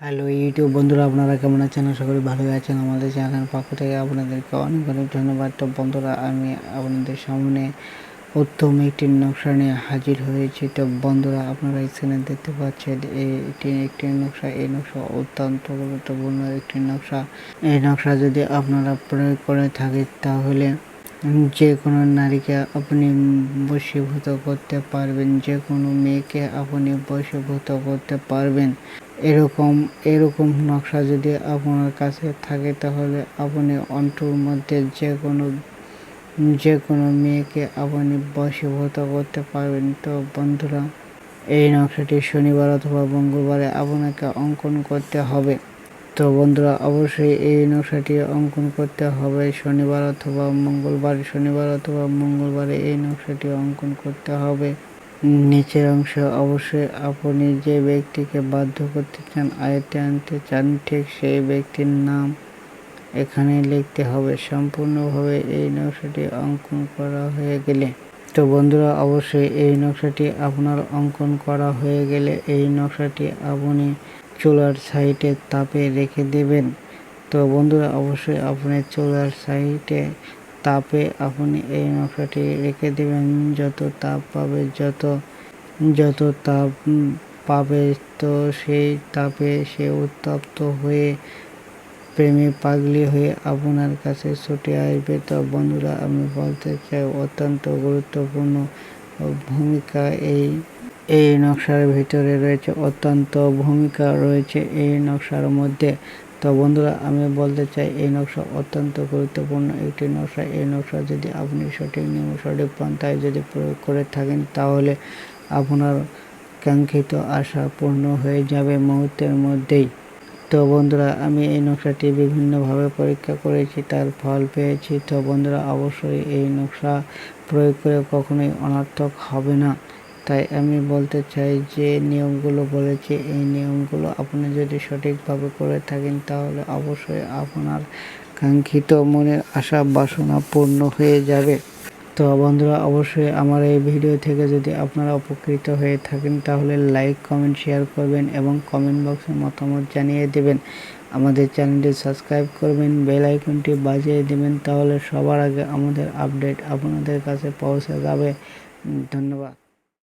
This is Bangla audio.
হ্যালো ইউটিউব বন্ধুরা, আপনারা কেমন আছেন? আশা করি ভালোই আছেন। আমাদের চ্যানেল পক্ষ থেকে আপনাদেরকে অনেক অনেক ধন্যবাদ। তো বন্ধুরা, আমি আপনাদের সামনে উত্তম একটি নকশা নিয়ে হাজির হয়েছি। তো বন্ধুরা, আপনারা এখানে দেখতে পাচ্ছেন, এই- এটি একটি নকশা, এই নকশা অত্যন্ত গুরুত্বপূর্ণ একটি নকশা। এই নকশা যদি আপনারা প্রয়োগ করে থাকেন, তাহলে যে কোনো নারীকে আপনি বশীভূত করতে পারবেন যে কোনো মেয়েকে আপনি বশীভূত করতে পারবেন। এরকম এরকম নকশা যদি আপনার কাছে থাকে, তাহলে আপনি অন্টুর মধ্যে যে কোনো যে কোনো মেয়েকে আপনি বশীভূত করতে পারবেন। তো বন্ধুরা, এই নকশাটি শনিবার অথবা মঙ্গলবারে আপনাকে অঙ্কন করতে হবে। তো বন্ধুরা, অবশ্যই এই নকশাটি অঙ্কন করতে হবে। শনিবার অথবা মঙ্গলবার, শনিবার অথবা মঙ্গলবারে এই নকশাটি অঙ্কন করতে হবে। নিচের অংশে। অবশ্যই আপনি যে ব্যক্তিকে বাধ্য করতে চান, আয়ত্তে আনতে চান, ঠিক সেই ব্যক্তির নাম এখানে লিখতে হবে। সম্পূর্ণভাবে এই নকশাটি অঙ্কন করা হয়ে গেলে। তো বন্ধুরা, অবশ্যই এই নকশাটি আপনার অঙ্কন করা হয়ে গেলে এই নকশাটি আপনি চুলার সাইডে তাপে রেখে দেবেন। তো বন্ধুরা, অবশ্যই আপনি চুলার সাইডে তাপে আপনি এই নকশাটি রেখে দেবেন। যত তাপ পাবে, যত যত তাপ পাবে, তো সেই তাপে সে উত্তপ্ত হয়ে, প্রেমে পাগলি হয়ে আপনার কাছে ছুটে আসবে। তো বন্ধুরা, আমি বলতে চাই, অত্যন্ত গুরুত্বপূর্ণ ভূমিকা এই এই নকশার ভিতরে রয়েছে, অত্যন্ত ভূমিকা রয়েছে এই নকশার মধ্যে। তো বন্ধুরা, আমি বলতে চাই, এই নকশা অত্যন্ত গুরুত্বপূর্ণ একটি নকশা। এই নকশা যদি আপনি সঠিক নিয়ম সঠিক পন্থায় যদি প্রয়োগ করে থাকেন, তাহলে আপনার কাঙ্ক্ষিত আশা পূর্ণ হয়ে যাবে মুহূর্তের মধ্যেই। তো বন্ধুরা, আমি এই নকশাটি বিভিন্নভাবে পরীক্ষা করেছি, তার ফল পেয়েছি। তো বন্ধুরা, অবশ্যই এই নকশা প্রয়োগ করে কখনোই অনর্থক হবে না। তাই আমি বলতে চাই যে নিয়মগুলো বলেছি, এই নিয়মগুলো আপনি যদি সঠিকভাবে করে থাকেন তাহলে অবশ্যই আপনার কাঙ্ক্ষিত মনের আশা বাসনা পূর্ণ হয়ে যাবে। তো বন্ধুরা, অবশ্যই আমার এই ভিডিও থেকে যদি আপনারা উপকৃত হয়ে থাকেন তাহলে লাইক, কমেন্ট, শেয়ার করবেন এবং কমেন্ট বক্সে মতামত জানিয়ে দেবেন। আমাদের চ্যানেলটি সাবস্ক্রাইব করবেন, বেল আইকনটি বাজিয়ে দেবেন, তাহলে সবার আগে আমাদের আপডেট আপনাদের কাছে পৌঁছে যাবে। ধন্যবাদ।